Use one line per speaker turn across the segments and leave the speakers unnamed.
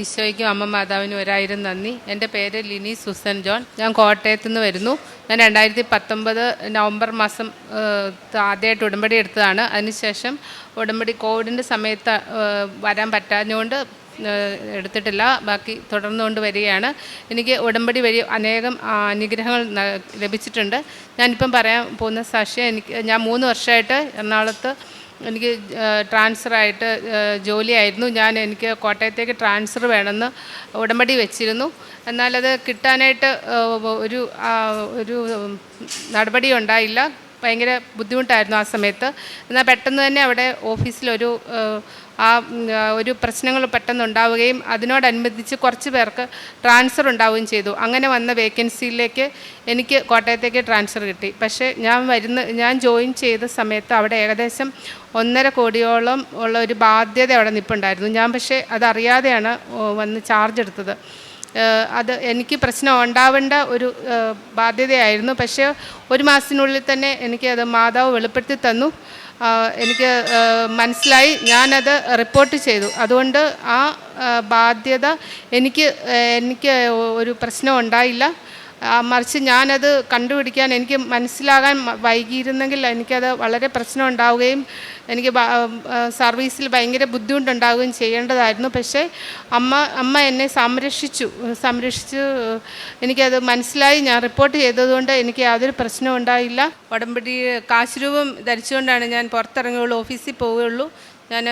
ഈശോയ്ക്കും അമ്മ മാതാവിനും ഒരായിരം നന്ദി. എന്റെ പേര് ലിനി സുസൻ ജോൺ. ഞാൻ കോട്ടയത്ത് നിന്ന് വരുന്നു. ഞാൻ രണ്ടായിരത്തി പത്തൊമ്പത് നവംബർ മാസം ആദ്യമായിട്ട് ഉടമ്പടി എടുത്തതാണ്. അതിനുശേഷം ഉടമ്പടി കോവിഡിന്റെ സമയത്ത് വരാൻ പറ്റാഞ്ഞുകൊണ്ട് എടുത്തിട്ടില്ല. ബാക്കി തുടർന്നുകൊണ്ട് വരികയാണ്. എനിക്ക് ഉടമ്പടി വഴി അനേകം അനുഗ്രഹങ്ങൾ ലഭിച്ചിട്ടുണ്ട്. ഞാനിപ്പം പറയാൻ പോകുന്ന സാക്ഷ്യം എനിക്ക് ഞാൻ മൂന്ന് വർഷമായിട്ട് എറണാകുളത്ത് എനിക്ക് ട്രാൻസ്ഫർ ആയിട്ട് ജോലിയായിരുന്നു. ഞാൻ എനിക്ക് കോട്ടയത്തേക്ക് ട്രാൻസ്ഫർ വേണമെന്ന് ഉടമ്പടി വെച്ചിരുന്നു. എന്നാലത് കിട്ടാനായിട്ട് ഒരു ഒരു നടപടി ഉണ്ടായില്ല. ഭയങ്കര ബുദ്ധിമുട്ടായിരുന്നു ആ സമയത്ത്. എന്നാൽ പെട്ടെന്ന് തന്നെ അവിടെ ഓഫീസിലൊരു ആ ഒരു പ്രശ്നങ്ങൾ പെട്ടെന്ന് ഉണ്ടാവുകയും അതിനോടനുബന്ധിച്ച് കുറച്ച് പേർക്ക് ട്രാൻസ്ഫർ ഉണ്ടാവുകയും ചെയ്തു. അങ്ങനെ വന്ന വേക്കൻസിയിലേക്ക് എനിക്ക് കോട്ടയത്തേക്ക് ട്രാൻസ്ഫർ കിട്ടി. പക്ഷേ ഞാൻ വരുന്ന ഞാൻ ജോയിൻ ചെയ്ത സമയത്ത് അവിടെ ഏകദേശം ഒന്നര കോടിയോളം ഉള്ള ഒരു ബാധ്യത അവിടെ നിൽപ്പുണ്ടായിരുന്നു ഞാൻ പക്ഷേ അതറിയാതെയാണ് വന്ന് ചാർജ് എടുത്തത്. അത് എനിക്ക് പ്രശ്നം ഉണ്ടാവേണ്ട ഒരു ബാധ്യതയായിരുന്നു. പക്ഷേ ഒരു മാസത്തിനുള്ളിൽ തന്നെ എനിക്ക് അത് മാതാവ് വെളിപ്പെടുത്തി തന്നു. എനിക്ക് മനസ്സിലായി. ഞാനത് റിപ്പോർട്ട് ചെയ്തു. അതുകൊണ്ട് ആ ബാധ്യത എനിക്ക് എനിക്ക് ഒരു പ്രശ്നം ഉണ്ടായില്ല. മറിച്ച് ഞാനത് കണ്ടുപിടിക്കാൻ എനിക്ക് മനസ്സിലാകാൻ വൈകിയിരുന്നെങ്കിൽ എനിക്കത് വളരെ പ്രശ്നം ഉണ്ടാവുകയും എനിക്ക് സർവീസിൽ ഭയങ്കര ബുദ്ധിമുട്ടുണ്ടാവുകയും ചെയ്യേണ്ടതായിരുന്നു. പക്ഷേ അമ്മ അമ്മ എന്നെ സംരക്ഷിച്ചു. സംരക്ഷിച്ച് എനിക്കത് മനസ്സിലായി. ഞാൻ റിപ്പോർട്ട് ചെയ്തതുകൊണ്ട് എനിക്ക് യാതൊരു പ്രശ്നവും ഉണ്ടായില്ല. ഉടമ്പടി കാശ് രൂപം ധരിച്ചുകൊണ്ടാണ് ഞാൻ പുറത്തിറങ്ങുകയുള്ളൂ ഓഫീസിൽ പോവുകയുള്ളൂ. ഞാൻ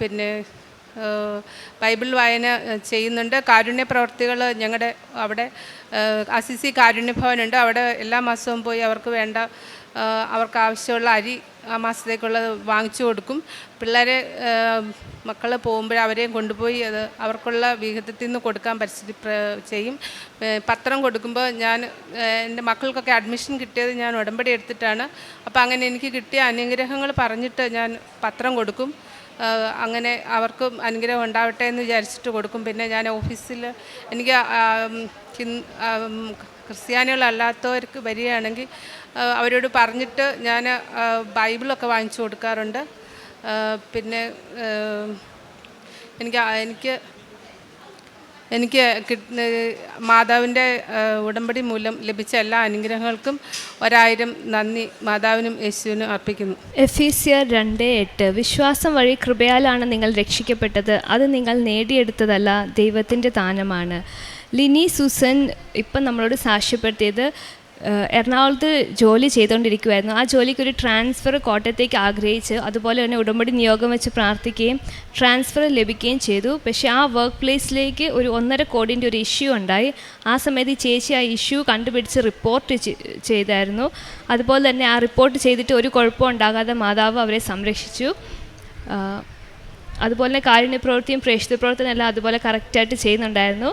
പിന്നെ ബൈബിൾ വായന ചെയ്യുന്നുണ്ട്. കാരുണ്യ പ്രവർത്തികൾ ഞങ്ങളുടെ അവിടെ അസിസി കാരുണ്യ ഭവനുണ്ട് അവിടെ എല്ലാ മാസവും പോയി അവർക്ക് വേണ്ട അവർക്ക് ആവശ്യമുള്ള അരി ആ മാസത്തേക്കുള്ളത് വാങ്ങിച്ചു കൊടുക്കും. പിള്ളേരെ മക്കൾ പോകുമ്പോൾ അവരെയും കൊണ്ടുപോയി അത് അവർക്കുള്ള വിഹിതത്തിൽ നിന്ന് കൊടുക്കാൻ പരിസ്ഥിതി ചെയ്യും. പത്രം കൊടുക്കുമ്പോൾ ഞാൻ എന്റെ മക്കൾക്കൊക്കെ അഡ്മിഷൻ കിട്ടിയത് ഞാൻ ഉടമ്പടി എടുത്തിട്ടാണ്. അപ്പോൾ അങ്ങനെ എനിക്ക് കിട്ടിയ അനുഗ്രഹങ്ങൾ പറഞ്ഞിട്ട് ഞാൻ പത്രം കൊടുക്കും. അങ്ങനെ അവർക്കും അനുഗ്രഹം ഉണ്ടാവട്ടെ എന്ന് വിചാരിച്ചിട്ട് കൊടുക്കും. പിന്നെ ഞാൻ ഓഫീസിൽ എനിക്ക് ക്രിസ്ത്യാനികളല്ലാത്തവർക്ക് വരികയാണെങ്കിൽ അവരോട് പറഞ്ഞിട്ട് ഞാൻ ബൈബിളൊക്കെ വാങ്ങിച്ചു കൊടുക്കാറുണ്ട്. പിന്നെ എനിക്ക് എനിക്ക് എനിക്ക് മാതാവിന്റെ ഉടമ്പടി മൂലം ലഭിച്ച എല്ലാ അനുഗ്രഹങ്ങൾക്കും ഒരായിരം നന്ദി മാതാവിനും യേശുവിനും അർപ്പിക്കുന്നു.
എഫീസിയർ രണ്ട് എട്ട് വിശ്വാസം വഴി കൃപയാലാണ് നിങ്ങൾ രക്ഷിക്കപ്പെട്ടത്. അത് നിങ്ങൾ നേടിയെടുത്തതല്ല ദൈവത്തിന്റെ ദാനമാണ്. ലിനി സുസൻ ഇപ്പം നമ്മളോട് സാക്ഷ്യപ്പെടുത്തിയത് എറണാകുളത്ത് ജോലി ചെയ്തുകൊണ്ടിരിക്കുമായിരുന്നു ആ ജോലിക്ക് ഒരു ട്രാൻസ്ഫർ കോട്ടയത്തേക്ക് ആഗ്രഹിച്ച് അതുപോലെ തന്നെ ഉടമ്പടി നിയോഗം വെച്ച് പ്രാർത്ഥിക്കുകയും ട്രാൻസ്ഫർ ലഭിക്കുകയും ചെയ്തു. പക്ഷേ ആ വർക്ക് പ്ലേസിലേക്ക് ഒരു ഒന്നര കോടിന്റെ ഒരു ഇഷ്യൂ ഉണ്ടായി. ആ സമയത്ത് ഈ ചേച്ചി ആ ഇഷ്യൂ കണ്ടുപിടിച്ച് റിപ്പോർട്ട് ചെയ്തായിരുന്നു. അതുപോലെ തന്നെ ആ റിപ്പോർട്ട് ചെയ്തിട്ട് ഒരു കുഴപ്പവും ഉണ്ടാകാതെ മാതാവ് അവരെ സംരക്ഷിച്ചു. അതുപോലെ തന്നെ കാരുണ്യ പ്രവൃത്തിയും പ്രേക്ഷിത പ്രവർത്തനം എല്ലാം അതുപോലെ കറക്റ്റായിട്ട് ചെയ്യുന്നുണ്ടായിരുന്നു.